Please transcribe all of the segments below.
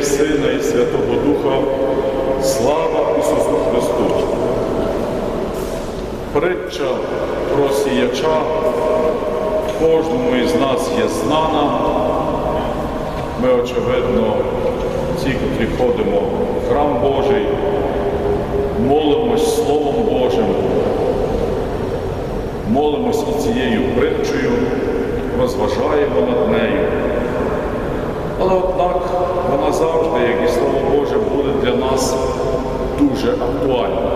і Сина, і Святого Духа. Слава Ісусу Христу! Притча про сіяча кожному із нас є знана. Ми, очевидно, ті, котрі ходимо в храм Божий, молимось Словом Божим, молимось і цією притчею, розважаємо над нею. Але однак вона завжди, як і Слово Боже, буде для нас дуже актуальна.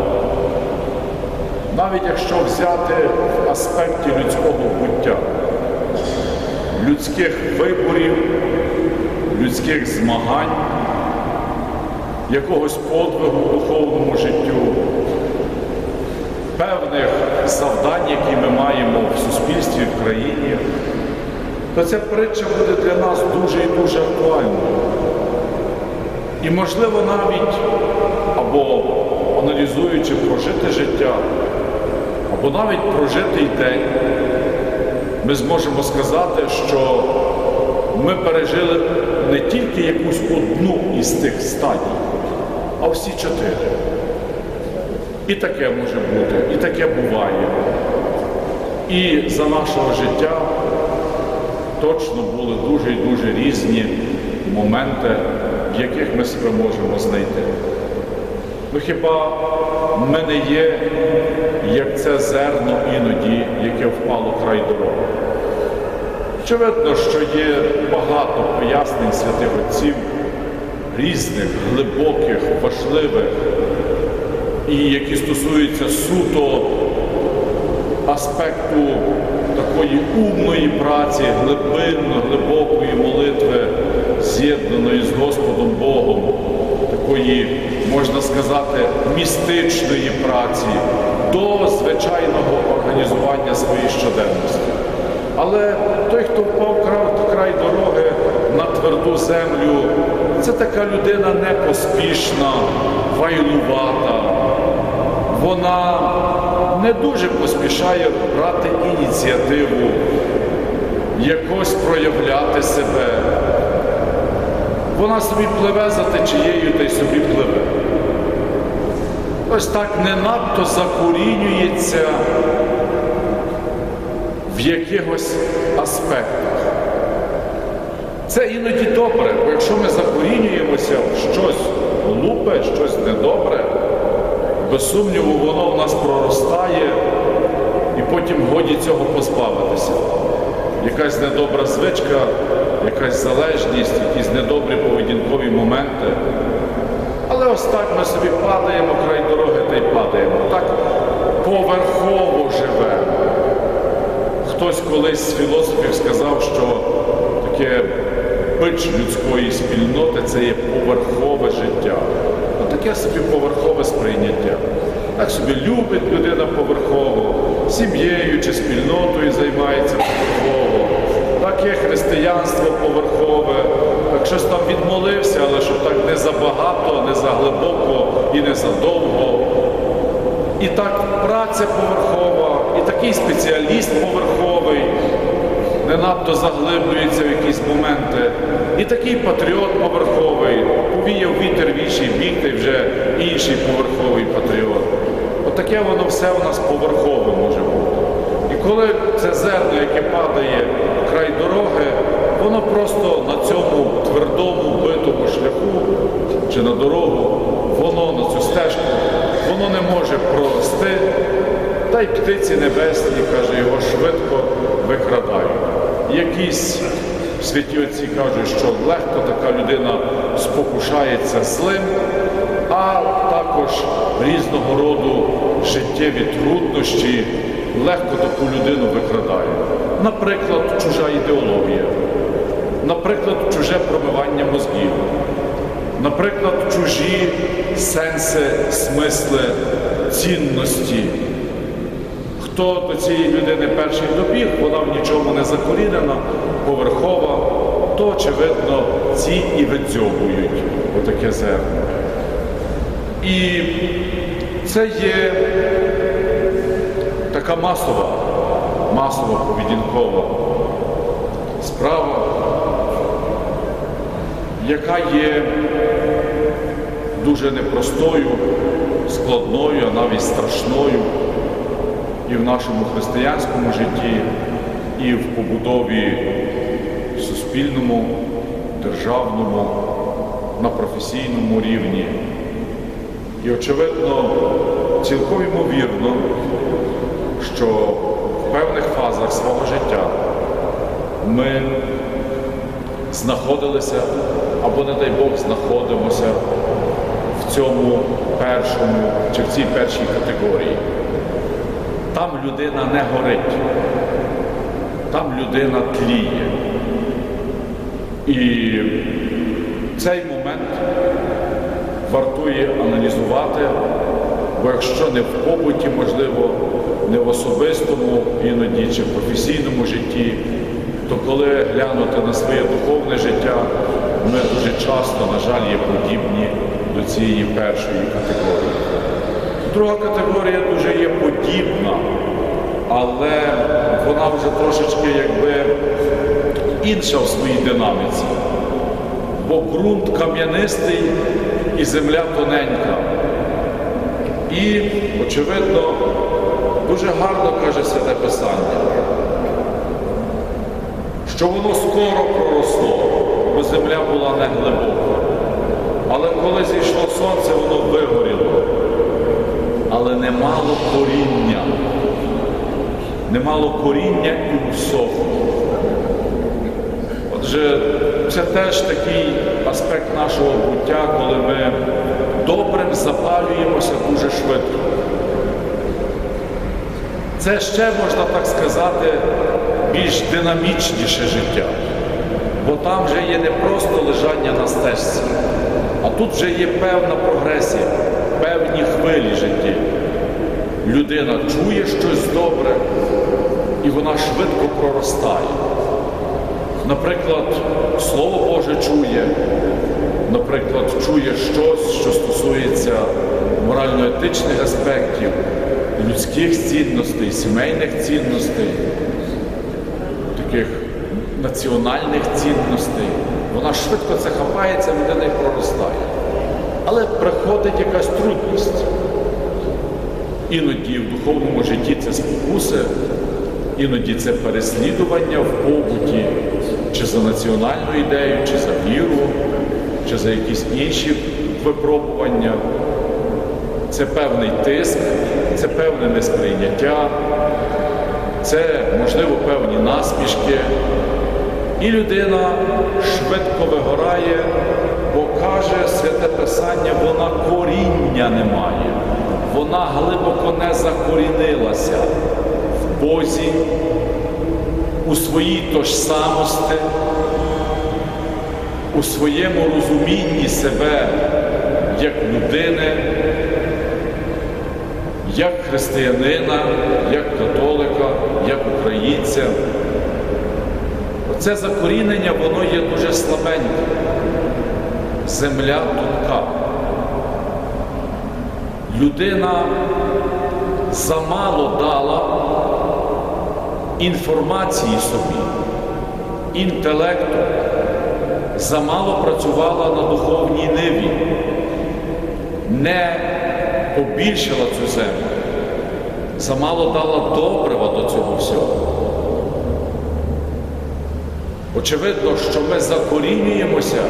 Навіть якщо взяти в аспекті людського буття, людських виборів, людських змагань, якогось подвигу в духовному життю, певних завдань, які ми маємо в суспільстві, в країні, то ця притча буде для нас дуже і дуже актуальною. І, можливо, навіть або аналізуючи прожите життя, або навіть прожитий день, ми зможемо сказати, що ми пережили не тільки якусь одну із тих стадій, а всі чотири. І таке може бути, і таке буває. І за нашого життя точно були дуже і дуже різні моменти, в яких ми себе можемо знайти. Ну хіба ми не є, як це зерно іноді, яке впало край дороги? Очевидно, що є багато пояснень святих отців, різних, глибоких, важливих, і які стосуються суто аспекту такої умної праці, глибинно, глибокої молитви, з'єднаної з Господом Богом, такої, можна сказати, містичної праці до звичайного організування своєї щоденності. Але той, хто впав край, дороги на тверду землю, це така людина непоспішна, вайлувата. Вона не дуже поспішає брати ініціативу, якось проявляти себе. Вона собі пливе за течією та й собі пливе. Ось так не надто закорінюється в якихось аспектах. Це іноді добре, бо якщо ми закорінюємося в щось глупе, щось недобре, без сумніву, воно в нас проростає і потім годі цього позбавитися. Якась недобра звичка, якась залежність, якісь недобрі поведінкові моменти. Але ось так ми собі падаємо край дороги та й падаємо. Так поверхово живемо. Хтось колись з філософів сказав, що таке бич людської спільноти це є поверхове життя. Таке собі поверхове сприйняття. Так собі любить людина поверхово, сім'єю чи спільнотою займається поверхово. Так є християнство поверхове, так щось там відмолився, але щоб так не забагато, не заглибоко і не задовго. І так праця поверхова, і такий спеціаліст поверховий, не надто заглиблюється в якісь моменти. І такий патріот поверховий, повіяв вітер в інший бік, та й вже інший поверховий патріот. Отаке воно все у нас поверхове може бути. Коли це зерно, яке падає край дороги, воно просто на цьому твердому битому шляху чи на дорогу, воно на цю стежку, воно не може прорости, та й птиці небесні, каже, його швидко викрадають. Якісь святі отці кажуть, що легко така людина спокушається злим, а також різного роду життєві труднощі легко таку людину викрадає. Наприклад, чужа ідеологія, наприклад, чуже промивання мозгів, наприклад, чужі сенси, смисли, цінності. Хто до цієї людини перший добіг, вона в нічому не закорінена, поверхова, то, очевидно, ці і видзьобують отаке зерно. І це є така масова, масова поведінкова справа, яка є дуже непростою, складною, а навіть страшною і в нашому християнському житті, і в побудові суспільному, державному, на професійному рівні. І, очевидно, цілком ймовірно, що в певних фазах свого життя ми знаходилися або, не дай Бог, знаходимося в цьому першому чи в цій першій категорії. Там людина не горить, там людина тліє. І цей вартує аналізувати, бо якщо не в побуті, можливо, не в особистому іноді чи в професійному житті, то коли глянути на своє духовне життя, ми дуже часто, на жаль, є подібні до цієї першої категорії. Друга категорія дуже є подібна, але вона вже трошечки якби інша в своїй динаміці. Бо ґрунт кам'янистий і земля тоненька. І, очевидно, дуже гарно каже Святе Писання, що воно скоро проросло, бо земля була не глибока. Але коли зійшло сонце, воно вигоріло. Але не мало коріння. Не мало коріння і усохло. Отже, це теж такий аспект нашого буття, коли ми добрим запалюємося дуже швидко. Це ще, можна так сказати, більш динамічніше життя. Бо там вже є не просто лежання на стежці, а тут вже є певна прогресія, певні хвилі житті. Людина чує щось добре і вона швидко проростає. Наприклад, Слово Боже чує, наприклад, чує щось, що стосується морально-етичних аспектів, людських цінностей, сімейних цінностей, таких національних цінностей. Вона швидко це хапається, людина і проростає. Але приходить якась трудність. Іноді в духовному житті це спокуси, іноді це переслідування в побуті, чи за національну ідею, чи за віру, чи за якісь інші випробування. Це певний тиск, це певне несприйняття, це, можливо, певні насмішки. І людина швидко вигорає, бо каже Святе Писання, вона коріння не має, вона глибоко не закорінилася в Бозі, у своїй тожсамості, у своєму розумінні себе як людини, як християнина, як католика, як українця. Оце закорінення, воно є дуже слабеньке. Земля тонка. Людина замало дала інформації собі, інтелекту, замало працювала на духовній ниві, не побільшила цю землю, замало дала добрива до цього всього. Очевидно, що ми закорінюємося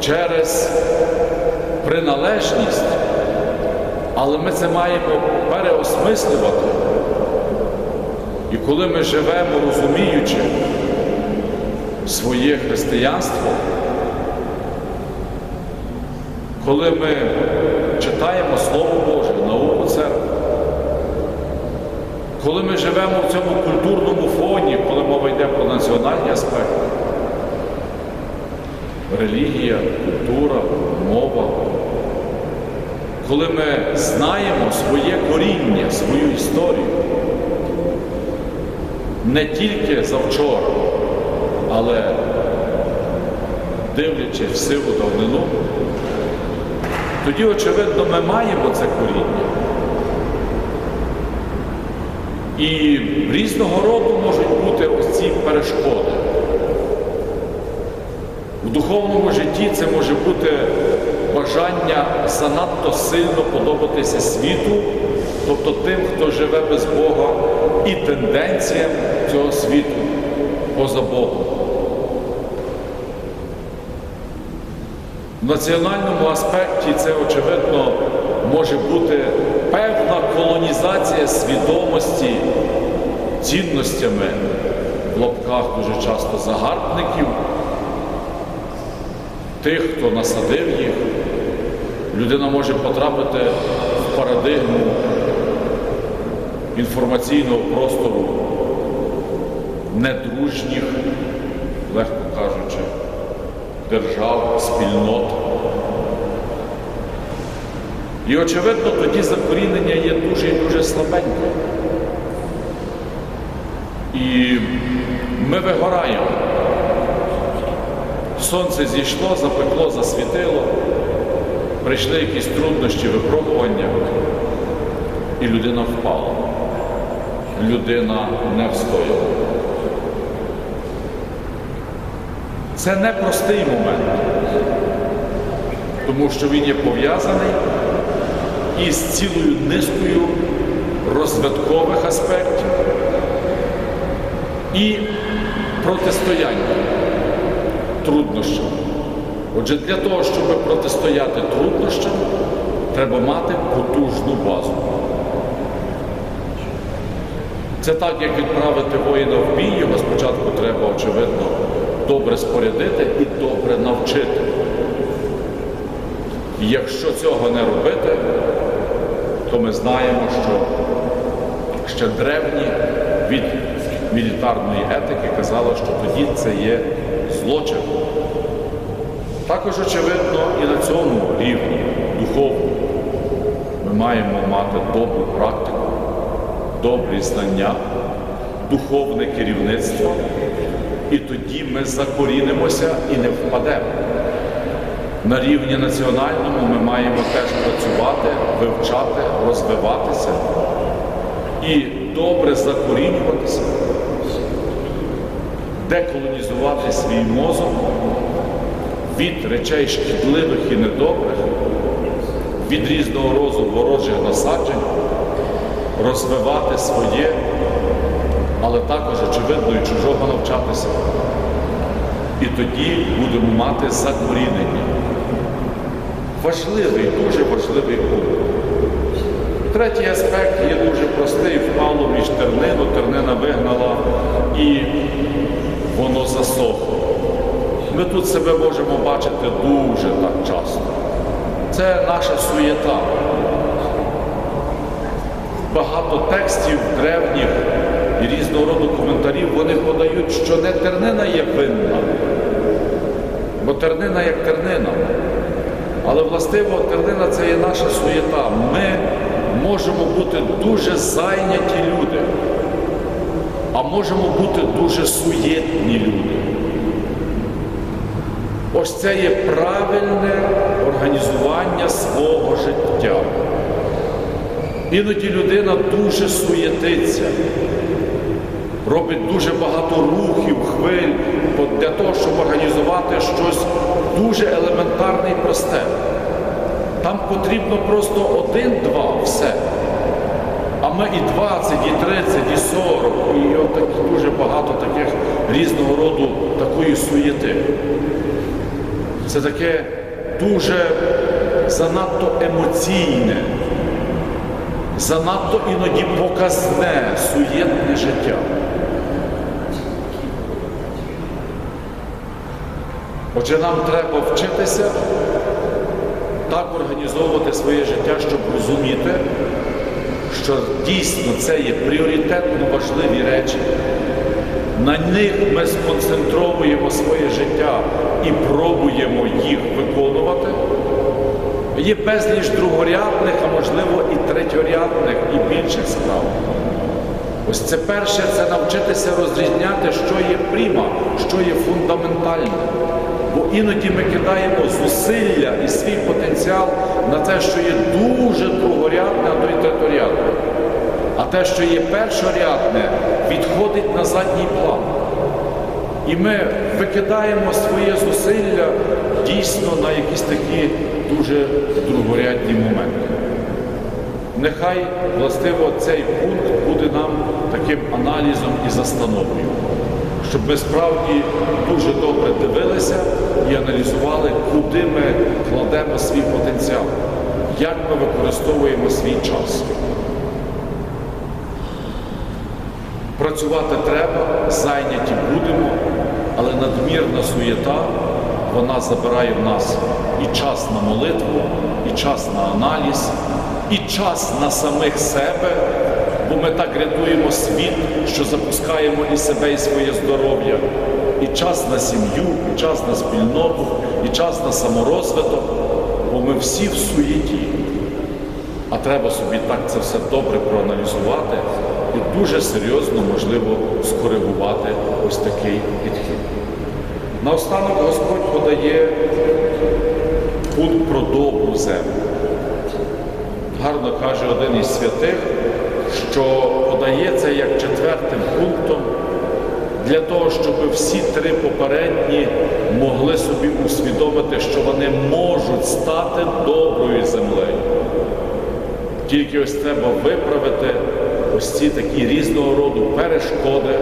через приналежність, але ми це маємо переосмислювати. Коли ми живемо, розуміючи своє християнство, коли ми читаємо Слово Боже, науку церкви, коли ми живемо в цьому культурному фоні, коли мова йде про національні аспекти, релігія, культура, мова, коли ми знаємо своє коріння, свою історію, не тільки завчора, але дивлячись в силу давнину, тоді, очевидно, ми маємо це коріння. І різного роду можуть бути ось ці перешкоди. В духовному житті це може бути бажання занадто сильно подобатися світу, тобто тим, хто живе без Бога, і тенденціям цього світу поза Богом. В національному аспекті це, очевидно, може бути певна колонізація свідомості цінностями в лапках дуже часто загарбників, тих, хто насадив їх. Людина може потрапити в парадигму інформаційного простору недружніх, легко кажучи, держав, спільнот. І, очевидно, тоді закорінення є дуже і дуже слабеньке. І ми вигораємо. Сонце зійшло, запекло, засвітило, прийшли якісь труднощі, випробування, і людина впала. Людина не встояла. Це непростий момент, тому що він є пов'язаний із цілою низкою розвиткових аспектів і протистояння труднощам. Отже, для того, щоб протистояти труднощам, треба мати потужну базу. Це так, як відправити воїна в бій, його спочатку треба, очевидно, добре спорядити і добре навчити. І якщо цього не робити, то ми знаємо, що ще древні від мілітарної етики казали, що тоді це є злочин. Також, очевидно, і на цьому рівні духовному ми маємо мати добру практику, добрі знання, духовне керівництво, і тоді ми закорінимося і не впадемо. На рівні національному ми маємо теж працювати, вивчати, розвиватися і добре закорінюватися, деколонізувати свій мозок від речей шкідливих і недобрих, від різного роду ворожих насаджень, розвивати своє, але також, очевидно, і чужого навчатися. І тоді будемо мати закорінення. Важливий, дуже важливий пункт. Третій аспект є дуже простий, впало між тернину, тернина вигнала і воно засохло. Ми тут себе можемо бачити дуже так часто. Це наша суєта. Багато текстів древніх і різного роду коментарів вони подають, що не тернина є винна, бо тернина як тернина. Але властиво тернина це є наша суєта. Ми можемо бути дуже зайняті люди, а можемо бути дуже суєтні люди. Ось це є правильне організування свого життя. Іноді людина дуже суєтиться, робить дуже багато рухів, хвиль для того, щоб організувати щось дуже елементарне і просте. Там потрібно просто один-два, все. А ми і 20, і 30, і 40, і отак, дуже багато таких різного роду такої суєти. Це таке дуже занадто емоційне, занадто іноді показне, суєтне життя. Отже, нам треба вчитися так організовувати своє життя, щоб розуміти, що дійсно це є пріоритетно важливі речі. На них ми сконцентровуємо своє життя і пробуємо їх виконувати. Є безліч другорядних, а можливо і третьорядних, і більших справ. Ось це перше це навчитися розрізняти, що є пріма, що є фундаментальне. Бо іноді ми кидаємо зусилля і свій потенціал на те, що є дуже другорядне, а то й третьорядне. А те, що є першорядне, відходить на задній план. І ми викидаємо своє зусилля дійсно на якісь такі дуже другорядні моменти. Нехай властиво цей пункт буде нам таким аналізом і застановою, щоб ми справді дуже добре дивилися і аналізували, куди ми кладемо свій потенціал, як ми використовуємо свій час. Працювати треба, зайняті будемо, але надмірна суєта вона забирає в нас і час на молитву, і час на аналіз, і час на самих себе, бо ми так рятуємо світ, що запускаємо і себе, і своє здоров'я, і час на сім'ю, і час на спільноту, і час на саморозвиток, бо ми всі в суєті. А треба собі так це все добре проаналізувати і дуже серйозно, можливо, скоригувати ось такий підхід. Наостанок Господь подає пункт про добру землю. Гарно каже один із святих, що подається як четвертим пунктом для того, щоб всі три попередні могли собі усвідомити, що вони можуть стати доброю землею. Тільки ось треба виправити ось ці такі різного роду перешкоди,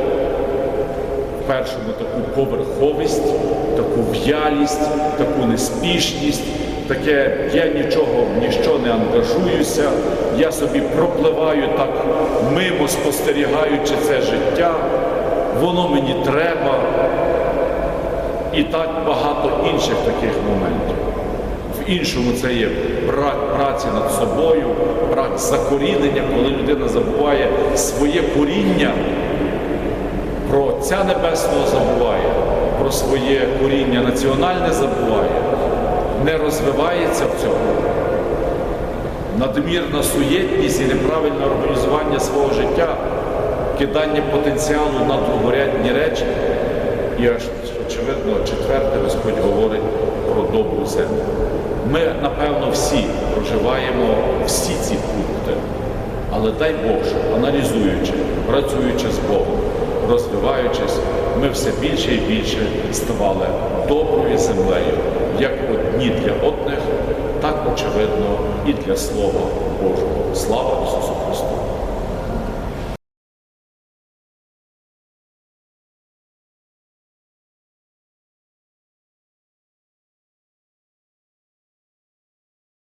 в першому таку поверховість, таку в'ялість, таку неспішність, таке я нічого ніщо не ангажуюся, я собі пропливаю так мимо спостерігаючи це життя, воно мені треба. І так багато інших таких моментів. В іншому це є брак праці над собою, брак закорінення, коли людина забуває своє коріння, про Отця Небесного забуває, про своє коріння національне забуває, не розвивається в цьому. Надмірна суєтність і неправильне організування свого життя, кидання потенціалу на другорядні речі. І аж очевидно, четверте Господь говорить про добру землю. Проживаємо всі ці пункти, але дай Бог, аналізуючи, працюючи з Богом, розвиваючись, ми все більше і більше ставали доброю землею, як одні для одних, так очевидно і для Слова Божого. Слава Ісусу!